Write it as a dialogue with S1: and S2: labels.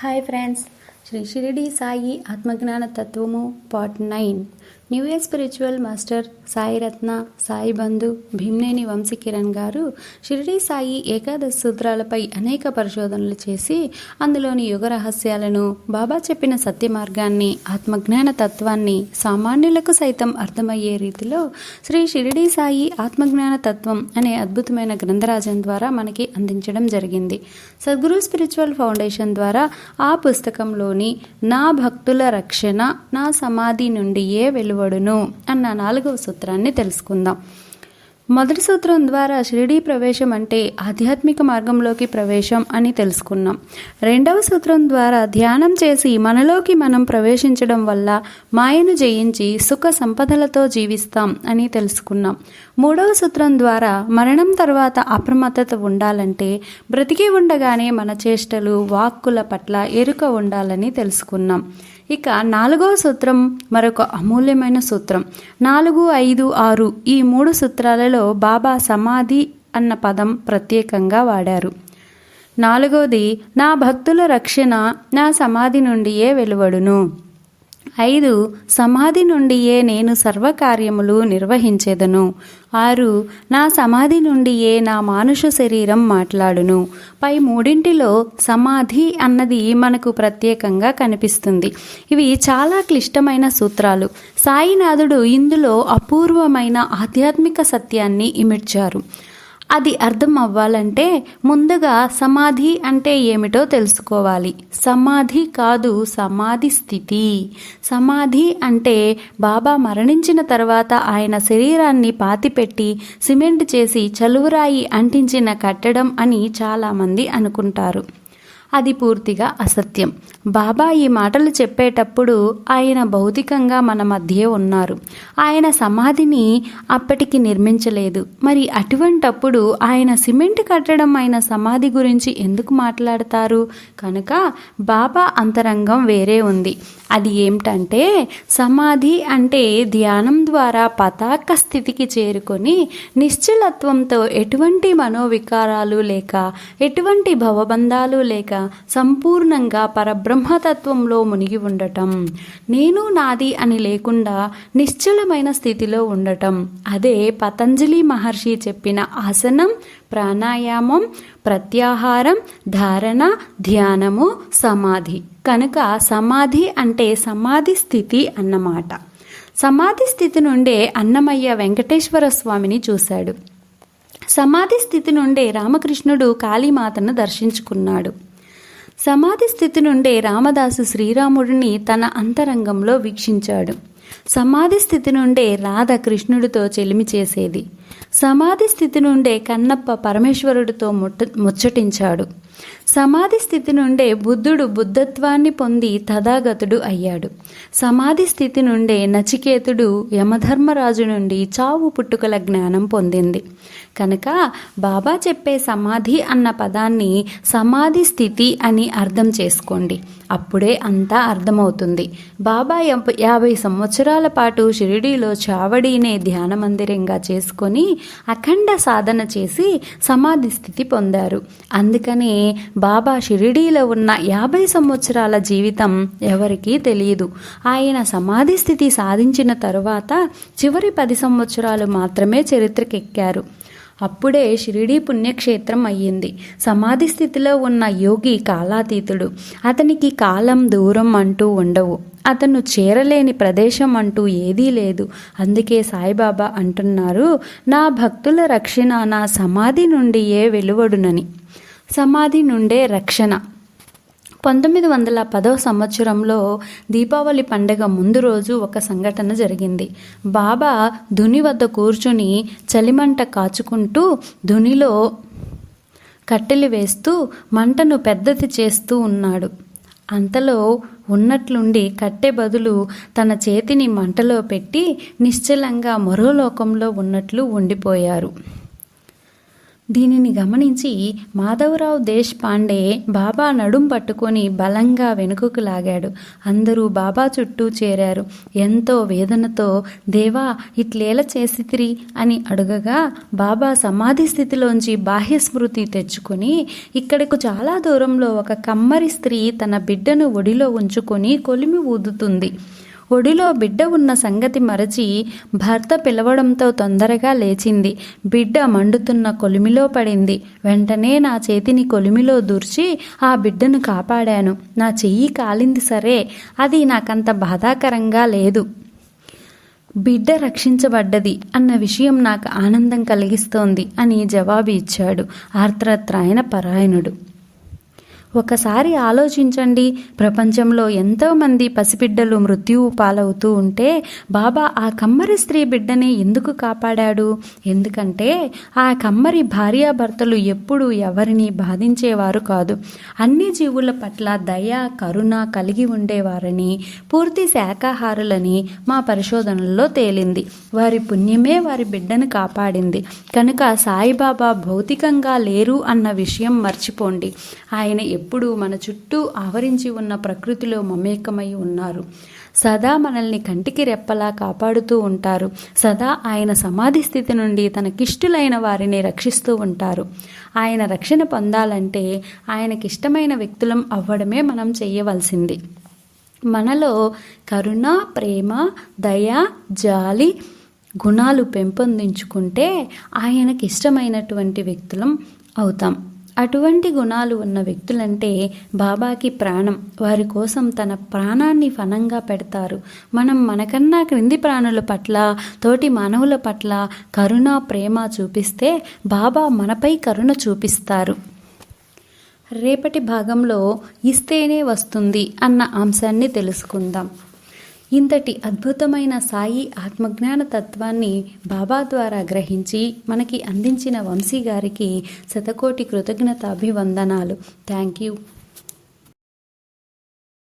S1: Hi friends Shri Shirdi Sai ఆత్మజ్ఞాన తత్వము part nine. New year spiritual master Sairatna Sai Bandhu Bhimneni Vamsikiran గారు షిరిడి సాయి ఏకాదశ సూత్రాలపై అనేక పరిశోధనలు చేసి అందులోని యుగ రహస్యాలను బాబా చెప్పిన సత్య మార్గాన్ని ఆత్మజ్ఞాన తత్వాన్ని సామాన్యులకు సైతం అర్థమయ్యే రీతిలో శ్రీ షిరిడి సాయి ఆత్మజ్ఞాన తత్వం అనే అద్భుతమైన గ్రంథరాజం ద్వారా మనకి అందించడం జరిగింది. సద్గురు స్పిరిచువల్ ఫౌండేషన్ ద్వారా ఆ పుస్తకంలోని నా భక్తుల రక్షణ నా సమాధి నుండి ఏ వెలువడును అన్న నాలుగవ సూత్రాన్ని తెలుసుకుందాం. మొదటి సూత్రం ద్వారా షిరిడీ ప్రవేశం అంటే ఆధ్యాత్మిక మార్గంలోకి ప్రవేశం అని తెలుసుకున్నాం. రెండవ సూత్రం ద్వారా ధ్యానం చేసి మనలోకి మనం ప్రవేశించడం వల్ల మాయను జయించి సుఖ సంపదలతో జీవిస్తాం అని తెలుసుకున్నాం. మూడవ సూత్రం ద్వారా మరణం తర్వాత అప్రమత్తత ఉండాలంటే బ్రతికి ఉండగానే మన చేష్టలు వాక్కుల పట్ల ఎరుక ఉండాలని తెలుసుకున్నాం. ఇక నాలుగవ సూత్రం మరొక అమూల్యమైన సూత్రం. నాలుగు ఐదు ఆరు ఈ మూడు సూత్రాలలో బాబా సమాధి అన్న పదం ప్రత్యేకంగా వాడారు. నాలుగవది నా భక్తుల రక్షణ నా సమాధి నుండియే వెలువడును. ఐదు సమాధి నుండియే నేను సర్వకార్యములు నిర్వహించేదను. ఆరు నా సమాధి నుండియే నా మానుష శరీరం మాట్లాడును. పై మూడింటిలో సమాధి అన్నది మనకు ప్రత్యేకంగా కనిపిస్తుంది. ఇవి చాలా క్లిష్టమైన సూత్రాలు. సాయినాథుడు ఇందులో అపూర్వమైన ఆధ్యాత్మిక సత్యాన్ని ఇమిడ్చారు. అది అర్థం అవ్వాలంటే ముందుగా సమాధి అంటే ఏమిటో తెలుసుకోవాలి. సమాధి కాదు సమాధి స్థితి. సమాధి అంటే బాబా మరణించిన తర్వాత ఆయన శరీరాన్ని పాతిపెట్టి సిమెంట్ చేసి చలువరాయి అంటించిన కట్టడం అని చాలామంది అనుకుంటారు. అది పూర్తిగా అసత్యం. బాబా ఈ మాటలు చెప్పేటప్పుడు ఆయన భౌతికంగా మన మధ్య ఉన్నారు. ఆయన సమాధిని అప్పటికి నిర్మించలేదు. మరి అటువంటప్పుడు ఆయన సిమెంట్ కట్టడం అయిన సమాధి గురించి ఎందుకు మాట్లాడతారు? కనుక బాబా అంతరంగం వేరే ఉంది. అది ఏమిటంటే సమాధి అంటే ధ్యానం ద్వారా పతాక స్థితికి చేరుకొని నిశ్చలత్వంతో ఎటువంటి మనోవికారాలు లేక ఎటువంటి భవబంధాలు లేక సంపూర్ణంగా పరబ్రహ్మతత్వంలో మునిగి ఉండటం. నేను నాది అని లేకుండా నిశ్చలమైన స్థితిలో ఉండటం. అదే పతంజలి మహర్షి చెప్పిన ఆసనం ప్రాణాయామం ప్రత్యాహారం ధారణ ధ్యానము సమాధి. కనుక సమాధి అంటే సమాధి స్థితి అన్నమాట. సమాధి స్థితి నుండే అన్నమయ్య వెంకటేశ్వర స్వామిని చూశాడు. సమాధి స్థితి నుండే రామకృష్ణుడు కాళీమాతను దర్శించుకున్నాడు. సమాధి స్థితి నుండే రామదాసు శ్రీరాముడిని తన అంతరంగంలో వీక్షించాడు. సమాధి స్థితి నుండే రాధ కృష్ణుడితో చెలిమి చేసేది. సమాధి స్థితి నుండే కన్నప్ప పరమేశ్వరుడితో ముట్ట ముచ్చటించాడు. సమాధి స్థితి నుండే బుద్ధుడు బుద్ధత్వాన్ని పొంది తథాగతుడు అయ్యాడు. సమాధి స్థితి నుండే నచికేతుడు యమధర్మరాజు నుండి చావు పుట్టుకల జ్ఞానం పొందింది. కనుక బాబా చెప్పే సమాధి అన్న పదాన్ని సమాధి స్థితి అని అర్థం చేసుకోండి. అప్పుడే అంతా అర్థమవుతుంది. బాబా యాభై సంవత్సరాల పాటు షిరిడీలో చావడీనే ధ్యాన మందిరంగా చేసుకొని అఖండ సాధన చేసి సమాధి స్థితి పొందారు. అందుకనే బాబా షిరిడీలో ఉన్న యాభై సంవత్సరాల జీవితం ఎవరికీ తెలియదు. ఆయన సమాధి స్థితి సాధించిన తరువాత చివరి పది సంవత్సరాలు మాత్రమే చరిత్రకెక్కారు. అప్పుడే షిరిడీ పుణ్యక్షేత్రం అయ్యింది. సమాధి స్థితిలో ఉన్న యోగి కాలాతీతుడు అతనికి కాలం దూరం అంటూ ఉండవు. అతను చేరలేని ప్రదేశం అంటూ ఏదీ లేదు. అందుకే సాయిబాబా అంటున్నారు నా భక్తుల రక్షణ నా సమాధి నుండి ఏ వెలువడునని. సమాధి నుండే రక్షణ. పంతొమ్మిది వందల పదవ సంవత్సరంలో దీపావళి పండగ ముందు రోజు ఒక సంఘటన జరిగింది. బాబా ధుని వద్ద కూర్చుని చలిమంట కాచుకుంటూ ధునిలో కట్టెలు వేస్తూ మంటను పెద్దది చేస్తూ ఉన్నాడు. అంతలో ఉన్నట్లుండి కట్టె బదులు తన చేతిని మంటలో పెట్టి నిశ్చలంగా మరో లోకంలో ఉన్నట్లు ఉండిపోయారు. దీనిని గమనించి మాధవరావు దేశ్ పాండే బాబా నడుం పట్టుకొని బలంగా వెనుకకు లాగాడు. అందరూ బాబా చుట్టూ చేరారు. ఎంతో వేదనతో దేవా ఇట్లేల చేసితిరి? అని అడగగా బాబా సమాధి స్థితిలోంచి బాహ్య స్మృతి తెచ్చుకొని ఇక్కడకు చాలా దూరంలో ఒక కమ్మరి స్త్రీ తన బిడ్డను ఒడిలో ఉంచుకొని కొలిమి ఊదుతుంది. ఒడిలో బిడ్డ ఉన్న సంగతి మరచి భర్త పిలవడంతో తొందరగా లేచింది. బిడ్డ మండుతున్న కొలిమిలో పడింది. వెంటనే నా చేతిని కొలిమిలో దూర్చి ఆ బిడ్డను కాపాడాను. నా చెయ్యి కాలింది సరే అది నాకంత బాధాకరంగా లేదు. బిడ్డ రక్షించబడ్డది అన్న విషయం నాకు ఆనందం కలిగిస్తోంది అని జవాబు ఇచ్చాడు ఆర్త్రత్రాయన పరాయణుడు. ఒకసారి ఆలోచించండి. ప్రపంచంలో ఎంతోమంది పసిబిడ్డలు మృత్యువు పాలవుతూ ఉంటే బాబా ఆ కమ్మరి స్త్రీ బిడ్డనే ఎందుకు కాపాడాడు? ఎందుకంటే ఆ కమ్మరి భార్యాభర్తలు ఎప్పుడూ ఎవరిని బాధించేవారు కాదు. అన్ని జీవుల పట్ల దయ కరుణ కలిగి ఉండేవారని పూర్తి శాకాహారులని మా పరిశోధనల్లో తేలింది. వారి పుణ్యమే వారి బిడ్డను కాపాడింది. కనుక సాయిబాబా భౌతికంగా లేరు అన్న విషయం మర్చిపోండి. ఆయన ఎప్పుడూ మన చుట్టూ ఆవరించి ఉన్న ప్రకృతిలో మమేకమై ఉన్నారు. సదా మనల్ని కంటికి రెప్పలా కాపాడుతూ ఉంటారు. సదా ఆయన సమాధి స్థితి నుండి తనకిష్టులైన వారిని రక్షిస్తూ ఉంటారు. ఆయన రక్షణ పొందాలంటే ఆయనకిష్టమైన వ్యక్తులం అవ్వడమే మనం చేయవలసింది మనలో కరుణ ప్రేమ దయ జాలి గుణాలు పెంపొందించుకుంటే ఆయనకి ఇష్టమైనటువంటి వ్యక్తులం అవుతాం. అటువంటి గుణాలు ఉన్న వ్యక్తులంటే బాబాకి ప్రాణం. వారి కోసం తన ప్రాణాన్ని ఫనంగా పెడతారు. మనం మనకన్నా క్రింది ప్రాణుల పట్ల తోటి మానవుల పట్ల కరుణ ప్రేమ చూపిస్తే బాబా మనపై కరుణ చూపిస్తారు. రేపటి భాగంలో ఇస్తేనే వస్తుంది అన్న అంశాన్ని తెలుసుకుందాం. ఇంతటి అద్భుతమైన సాయి ఆత్మజ్ఞాన తత్వాన్ని బాబా ద్వారా గ్రహించి మనకి అందించిన వంశీ గారికి శతకోటి కృతజ్ఞతాభివందనాలు. Thank you